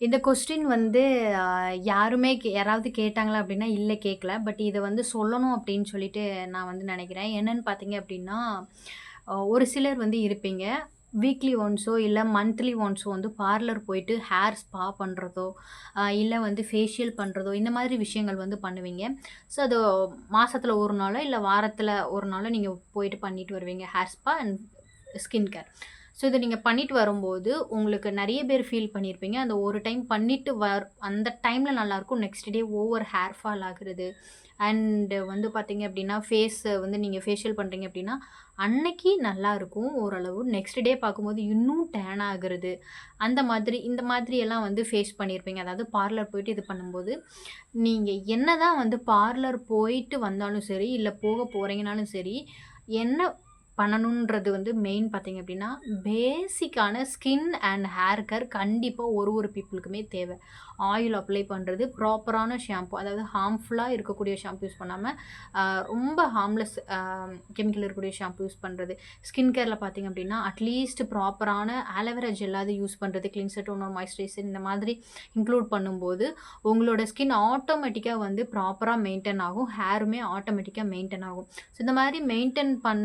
இந்த கொஸ்டின் வந்து அ யாருமே கே யாராவது கேட்டாங்களா அப்படின்னா இல்ல கேட்கல. பட் இத வந்து சொல்லணும் அப்படின்னு சொல்லிட்டு நான் வந்து நினைக்கிறேன் என்னன்னு பார்த்தீங்க அப்படின்னா அ ஒரு சிலர் வந்து இருப்பீங்க. வீக்லி ஒன்ஸோ இல்ல மந்த்லி ஒன்ஸோ வந்து பார்லர் போயிட்டு ஹேர் ஸ்பா பண்றதோ, அ இல்ல வந்து ஃபேஷியல் பண்றதோ, இந்த மாதிரி விஷயங்கள் வந்து பண்ணுவீங்க. ஸோ அது மாசத்துல 1 நாளோ, இல்ல வாரத்துல 1 நாளோ நீங்க போயிட்டு பண்ணிட்டு வருவீங்க. Hair spa and skin care. So இதை நீங்கள் பண்ணிட்டு வரும்போது, உங்களுக்கு நிறைய பேர் ஃபீல் பண்ணியிருப்பீங்க. அந்த ஒரு டைம் பண்ணிட்டு வர் அந்த டைமில் நல்லாயிருக்கும் next day over hair fall ஆகுறது. அண்டு வந்து பார்த்தீங்க அப்படின்னா ஃபேஸை வந்து நீங்கள் ஃபேஷியல் பண்ணுறீங்க அப்படின்னா அன்னைக்கு நல்லாயிருக்கும் ஓரளவு. நெக்ஸ்ட் டே பார்க்கும்போது இன்னும் டேன் ஆகுறது. அந்த மாதிரி இந்த மாதிரியெல்லாம் வந்து ஃபேஸ் பண்ணியிருப்பீங்க. அதாவது பார்லர் போயிட்டு இது பண்ணும்போது, நீங்கள் என்ன தான் வந்து பார்லர் போயிட்டு வந்தாலும் சரி, இல்லை போக போகிறீங்கனாலும் சரி, என்ன பண்ணணுன்றது வந்து மெயின் பார்த்தீங்க அப்படின்னா பேசிக்கான ஸ்கின் அண்ட் ஹேர் கேர் கண்டிப்பாக ஒரு ஒரு பீப்புளுக்குமே தேவை. ஆயில் அப்ளை பண்ணுறது ப்ராப்பரான ஷாம்பு அதாவது ஹார்ம்ஃபுல்லாக இருக்கக்கூடிய ஷாம்பு யூஸ் பண்ணாமல் ரொம்ப ஹார்ம்லெஸ் கெமிக்கல் இருக்கக்கூடிய ஷாம்பு யூஸ் பண்ணுறது ஸ்கின் கேரில் பார்த்தீங்க அப்படின்னா அட்லீஸ்ட் ப்ராப்பரான ஆலோவேரா ஜெல்லாவது யூஸ் பண்ணுறது கிளின்சர் டோனர், மாய்ஸ்சரைசர் இந்த மாதிரி இன்க்ளூட் பண்ணும்போது, உங்களோட ஸ்கின் ஆட்டோமேட்டிக்காக வந்து ப்ராப்பராக மெயின்டைன் ஆகும். ஹேருமே ஆட்டோமேட்டிக்காக மெயின்டைன் ஆகும். ஸோ இந்த மாதிரி மெயின்டைன் பண்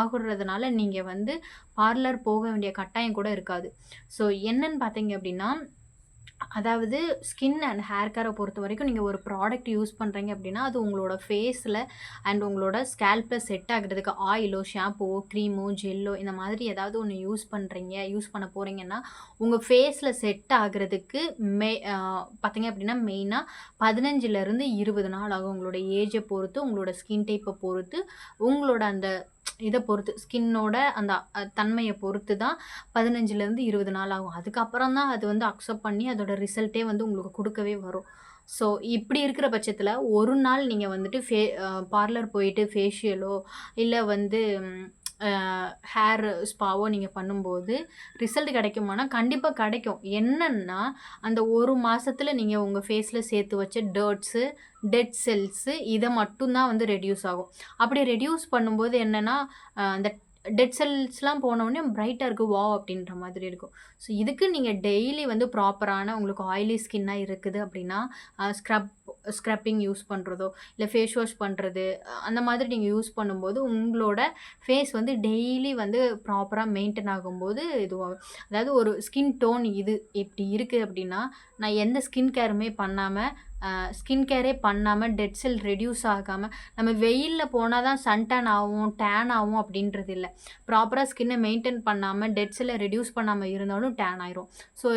ஆகுறதுனால நீங்கள் வந்து பார்லர் போக வேண்டிய கட்டாயம் கூட இருக்காது. ஸோ என்னன்னு பார்த்தீங்க அப்படின்னா அதாவது ஸ்கின் அண்ட் ஹேர் பொறுத்த வரைக்கும் நீங்கள் ஒரு ப்ராடக்ட் யூஸ் பண்ணுறீங்க அப்படின்னா அது உங்களோட ஃபேஸில் அண்ட் உங்களோட ஸ்கேல்பில் செட் ஆகிறதுக்கு ஆயிலோ, ஷாம்பூவோ, க்ரீமோ ஜெல்லோ இந்த மாதிரி ஏதாவது ஒன்று யூஸ் பண்ணுறீங்க யூஸ் பண்ண போகிறீங்கன்னா உங்கள் ஃபேஸில் செட் ஆகுறதுக்கு மெ பார்த்தீங்க அப்படின்னா மெயினாக 15லருந்து 20 நாள் ஆகும். உங்களோட ஏஜை பொறுத்து, உங்களோட ஸ்கின் டைப்பை பொறுத்து, உங்களோட அந்த இதை பொறுத்து, ஸ்கின்னோட அந்த தன்மையை பொறுத்து தான் 15லருந்து 20 நாள் ஆகும். அதுக்கப்புறம் தான் அது வந்து அக்செப்ட் பண்ணி அதோட ரிசல்ட்டே வந்து உங்களுக்கு கொடுக்கவே வரும். ஸோ இப்படி இருக்கிற பட்சத்தில் ஒரு நாள் நீங்கள் வந்துட்டு ஃபே பார்லர் போயிட்டு ஃபேஷியலோ, இல்லை வந்து ஹேர் ஸ்பாவோ நீங்கள் பண்ணும்போது, ரிசல்ட் கிடைக்குமானா, கண்டிப்பாக கிடைக்கும். என்னன்னா, அந்த ஒரு மாதத்தில் நீங்கள் உங்கள் ஃபேஸில் சேர்த்து வச்ச டர்ட்ஸு, டெட் செல்ஸு இதை மட்டும் தான் வந்து ரெடியூஸ் ஆகும். அப்படி ரெடியூஸ் பண்ணும்போது என்னென்னா அந்த டெட் செல்ஸ்லாம் போனோனே பிரைட்டாக இருக்குது வா அப்படின்ற மாதிரி இருக்கும். ஸோ இதுக்கு நீங்கள் டெய்லி வந்து ப்ராப்பரான உங்களுக்கு ஆயிலி ஸ்கின்னாக இருக்குது அப்படின்னா ஸ்க்ரப் ஸ்க்ரப்பிங் யூஸ் பண்ணுறதோ இல்லை ஃபேஸ் வாஷ் பண்ணுறது அந்த மாதிரி நீங்கள் யூஸ் பண்ணும்போது, உங்களோட ஃபேஸ் வந்து டெய்லி வந்து ப்ராப்பராக மெயின்டைன் ஆகும்போது இதுவாகும். அதாவது ஒரு ஸ்கின் டோன் இது இப்படி இருக்குது அப்படின்னா நான் எந்த ஸ்கின் கேருமே பண்ணாமல் ஸ்கின் கேரே பண்ணாமல் டெட் செல் ரெடியூஸ் ஆகாமல் நம்ம வெயிலில் போனால் தான் சன்டன் ஆகும் டேன் ஆகும் அப்படின்றது இல்லை ப்ராப்பராக ஸ்கின்னை மெயின்டைன் பண்ணாமல் டெட் செல்லை ரெடியூஸ் பண்ணாமல் இருந்தாலும் டேன் ஆயிரும். ஸோ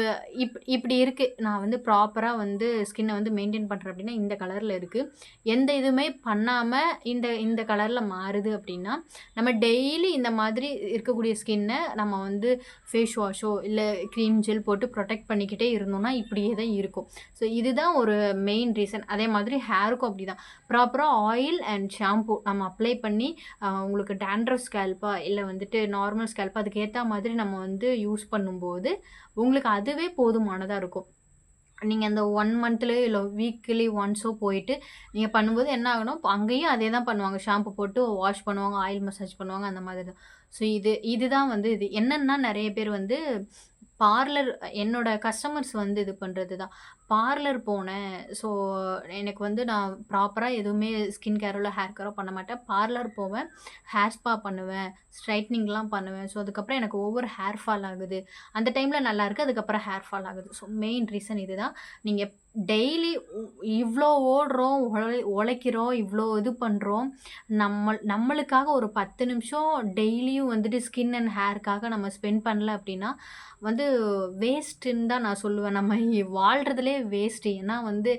இப் இப்படி இருக்குது நான் வந்து ப்ராப்பராக வந்து ஸ்கின்னை வந்து மெயின்டெயின் பண்ணுறேன் அப்படின்னா இந்த கலரில் இருக்குது எந்த இதுவுமே பண்ணாமல் இந்த இந்த கலரில் மாறுது அப்படின்னா நம்ம டெய்லி இந்த மாதிரி இருக்கக்கூடிய ஸ்கின்னை நம்ம வந்து ஃபேஸ் வாஷோ, இல்லை க்ரீம் ஜெல் போட்டு ப்ரொடெக்ட் பண்ணிக்கிட்டே இருந்தோம்னா, இப்படியே தான் இருக்கும். ஸோ இதுதான் ஒரு மெயின் ரீசன். அதே மாதிரி ஹேருக்கும் அப்படி தான் ப்ராப்பராக ஆயில் அண்ட் ஷாம்பூ நம்ம அப்ளை பண்ணி, உங்களுக்கு டாண்ட்ரஃப் ஸ்கேல்ப்பா, இல்லை வந்துட்டு நார்மல் ஸ்கேல்ப்பா அதுக்கு மாதிரி நம்ம வந்து யூஸ் பண்ணும்போது, உங்களுக்கு அதுவே போதுமானதாக இருக்கும். நீங்கள் அந்த ஒன் மந்த்லேயோ இல்லை வீக்லி ஒன்ஸோ போயிட்டு, நீங்கள் பண்ணும்போது என்ன ஆகணும் அங்கேயும் அதே தான் பண்ணுவாங்க. ஷாம்பு போட்டு வாஷ் பண்ணுவாங்க, ஆயில் மசாஜ் பண்ணுவாங்க அந்த மாதிரி தான். ஸோ இது இதுதான் வந்து இது. என்னென்னா நிறைய பேர் வந்து பார்லர் என்னோட கஸ்டமர்ஸ் வந்து இது பண்ணுறது தான். பார்லர் போனேன். ஸோ எனக்கு வந்து நான் ப்ராப்பராக எதுவுமே ஸ்கின் கேரோ, ஹேர் கேரோ பண்ண மாட்டேன். பார்லர் போவேன், ஹேர் ஸ்பா பண்ணுவேன், ஸ்ட்ரைட்னிங்லாம் பண்ணுவேன். ஸோ அதுக்கப்புறம் எனக்கு ஒவ்வொரு ஹேர் ஃபால் ஆகுது. அந்த டைமில் நல்லாயிருக்கு அதுக்கப்புறம் ஹேர் ஃபால் ஆகுது. ஸோ மெயின் ரீசன் இது தான் நீங்கள் டெய்லி இவ்வளோ ஓடுறோம், உழை உழைக்கிறோம், இவ்வளோ இது பண்ணுறோம் நம்ம நம்மளுக்காக ஒரு 10 நிமிஷம் டெய்லியும் வந்துட்டு ஸ்கின் அண்ட் ஹேருக்காக நம்ம ஸ்பெண்ட் பண்ணல அப்படின்னா வந்து வேஸ்ட்டுன்னு தான் நான் சொல்லுவேன். நம்ம வாழ்கிறதுலே வேஸ்ட்டு. ஏன்னா வந்து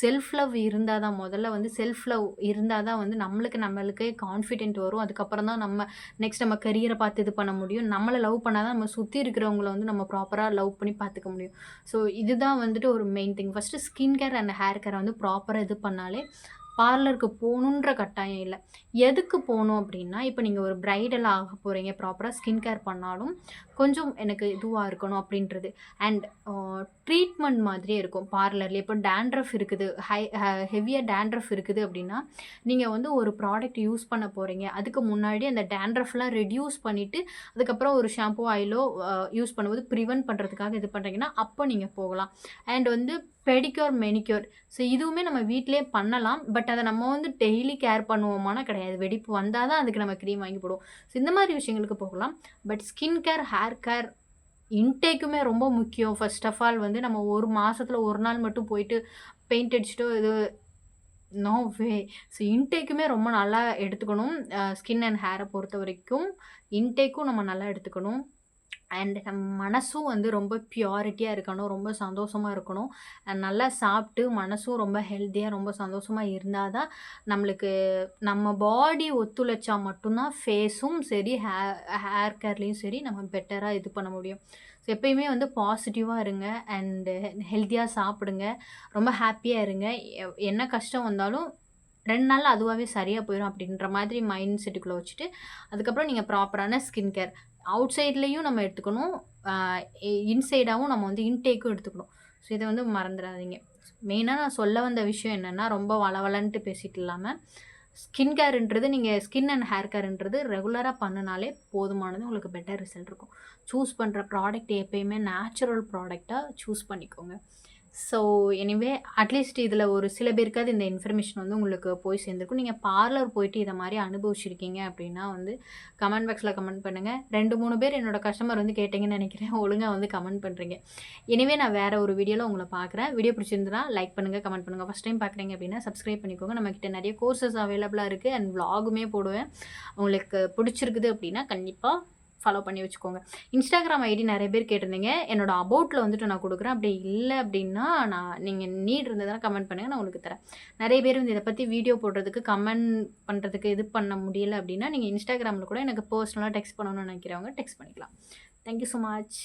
செல்ஃப் லவ் இருந்தால் தான் முதல்ல வந்து செல்ஃப் லவ் இருந்தால் தான் வந்து நம்மளுக்கு நம்மளுக்கே கான்ஃபிடென்ட் வரும். அதுக்கப்புறம் தான் நம்ம நெக்ஸ்ட் நம்ம கரியரை பார்த்து இது பண்ண முடியும். நம்மளை லவ் பண்ணால் தான் நம்ம சுற்றி இருக்கிறவங்கள வந்து நம்ம ப்ராப்பராக லவ் பண்ணி பார்த்துக்க முடியும். ஸோ இதுதான் வந்துட்டு ஒரு main thing. First skin care and hair கேரை வந்து ப்ராப்பராக இது பண்ணாலே, பார்லருக்கு போகணுன்ற கட்டாயம் இல்லை. எதுக்கு போகணும் அப்படின்னா இப்போ நீங்கள் ஒரு ப்ரைடலாக ஆக போகிறீங்க ப்ராப்பராக ஸ்கின் கேர் பண்ணாலும் கொஞ்சம் எனக்கு இதுவாக இருக்கணும் அப்படின்றது. அண்ட் ட்ரீட்மெண்ட் மாதிரியே இருக்கும் பார்லரில் இப்போ டேண்ட்ரஃப் இருக்குது ஹை ஹெவியாக டேண்ட்ரஃப் இருக்குது அப்படின்னா நீங்கள் வந்து ஒரு ப்ராடக்ட் யூஸ் பண்ண போகிறீங்க அதுக்கு முன்னாடி அந்த டேண்ட்ரஃப்லாம் ரெடியூஸ் பண்ணிவிட்டு அதுக்கப்புறம் ஒரு ஷாம்பு ஆயிலோ யூஸ் பண்ணும்போது ப்ரிவென்ட் பண்ணுறதுக்காக இது பண்ணுறீங்கன்னா அப்போ நீங்கள் போகலாம். அண்ட் வந்து பெடிக்யூர் மெனிக்யூர் ஸோ இதுவுமே நம்ம வீட்டிலே பண்ணலாம். பட் அதை நம்ம வந்து டெய்லி கேர் பண்ணுவோமானா கிடையாது. வெடிப்பு வந்தால் தான் அதுக்கு நம்ம க்ரீம் வாங்கி போடுவோம். ஸோ இந்த மாதிரி விஷயங்களுக்கு போகலாம். But skin care hair care இன்டேக்குமே ரொம்ப முக்கியம். ஃபர்ஸ்ட் ஆஃப் ஆல் வந்து நம்ம ஒரு மாதத்தில் ஒரு நாள் மட்டும் போயிட்டு பெயிண்ட் அடிச்சுட்டோ இது நோ வே ஸோ இன்டேக்குமே ரொம்ப நல்லா எடுத்துக்கணும். ஸ்கின் அண்ட் ஹேரை பொறுத்த வரைக்கும் இன்டேக்கும் நம்ம நல்லா எடுத்துக்கணும். அண்ட் மனசும் வந்து ரொம்ப பியூரிட்டியாக இருக்கணும் ரொம்ப சந்தோஷமாக இருக்கணும். நல்லா சாப்பிட்டு மனசும் ரொம்ப ஹெல்த்தியாக ரொம்ப சந்தோஷமாக இருந்தால் தான் நம்மளுக்கு நம்ம பாடி ஒத்துழைச்சா மட்டும்தான் ஃபேஸும் சரி ஹே ஹேர் கேர்லேயும் சரி நம்ம பெட்டராக இது பண்ண முடியும். ஸோ எப்பயுமே வந்து பாசிட்டிவாக இருங்க அண்டு ஹெல்த்தியாக சாப்பிடுங்க. ரொம்ப ஹாப்பியாக இருங்க. எ- என்ன கஷ்டம் வந்தாலும் ரெண்டு நாள் அதுவாகவே சரியாக போயிடும் அப்படின்ற மாதிரி மைண்ட் செட்டுக்குள்ளே வச்சுட்டு அதுக்கப்புறம் நீங்கள் ப்ராப்பரான ஸ்கின் கேர் அவுட் சைட்லேயும் நம்ம எடுத்துக்கணும். இன்சைடாகவும் நம்ம வந்து இன்டேக்கும் எடுத்துக்கணும். ஸோ இதை வந்து மறந்துடாதீங்க. மெயினாக நான் சொல்ல வந்த விஷயம் என்னென்னா ரொம்ப வளவலன்ட்டு பேசிட்டு இல்லாமல் ஸ்கின் கேர்ன்றது நீங்கள் ஸ்கின் அண்ட் ஹேர் கேர்ன்றது ரெகுலராக பண்ணினாலே போதுமானது உங்களுக்கு பெட்டர் ரிசல்ட் இருக்கும். சூஸ் பண்ணுற ப்ராடக்ட் எப்பயுமே நேச்சுரல் ப்ராடக்டாக சூஸ் பண்ணிக்கோங்க. ஸோ எனிவே அட்லீஸ்ட் இதில் ஒரு சில பேருக்காவது இந்த இன்ஃபர்மேஷன் வந்து உங்களுக்கு போய் சேர்ந்துருக்கும். நீங்கள் பார்லர் போயிட்டு இதை மாதிரி அனுபவிச்சிருக்கீங்க அப்படின்னா வந்து கமெண்ட் பாக்ஸில் கமெண்ட் பண்ணுங்கள் ரெண்டு மூணு பேர் என்னோட கஸ்டமர் வந்து கேட்டிங்கன்னு நினைக்கிறேன். ஒழுங்காக வந்து கமெண்ட் பண்ணுறீங்க எனிவே நான் வேறு ஒரு வீடியோவில் உங்களை பார்க்குறேன். வீடியோ பிடிச்சிருந்தா லைக் பண்ணுங்கள் கமெண்ட் பண்ணுங்கள் ஃபஸ்ட் டைம் பார்க்குறீங்க அப்படின்னா சப்ஸ்கிரைப் பண்ணிக்கோங்க. நம்மக்கிட்ட நிறைய கோர்சஸ் அவைலபிளாக இருக்குது அண்ட் vlogமே போடுவேன். உங்களுக்கு பிடிச்சிருக்குது அப்படின்னா கண்டிப்பாக ஃபாலோ பண்ணி வச்சுக்கோங்க. இன்ஸ்டாகிராம் ஐடி நிறைய பேர் கேட்டிருந்தீங்க. என்னோட அபவுட்டில் வந்துட்டு நான் கொடுக்குறேன். அப்படி இல்லை அப்படின்னா நான் நீங்கள் நீட் இருந்ததுன்னா கமெண்ட் பண்ணுங்கள் நான் உங்களுக்கு தரேன். நிறைய பேர் வந்து இதை பற்றி வீடியோ போடுறதுக்கு கமெண்ட் பண்ணுறதுக்கு இது பண்ண முடியல அப்படின்னா நீங்கள் இன்ஸ்டாகிராமில் கூட எனக்கு பர்சனலாக டெக்ஸ்ட் பண்ணணும்னு நினைக்கிறவங்க டெக்ஸ்ட் பண்ணிக்கலாம். Thank you so much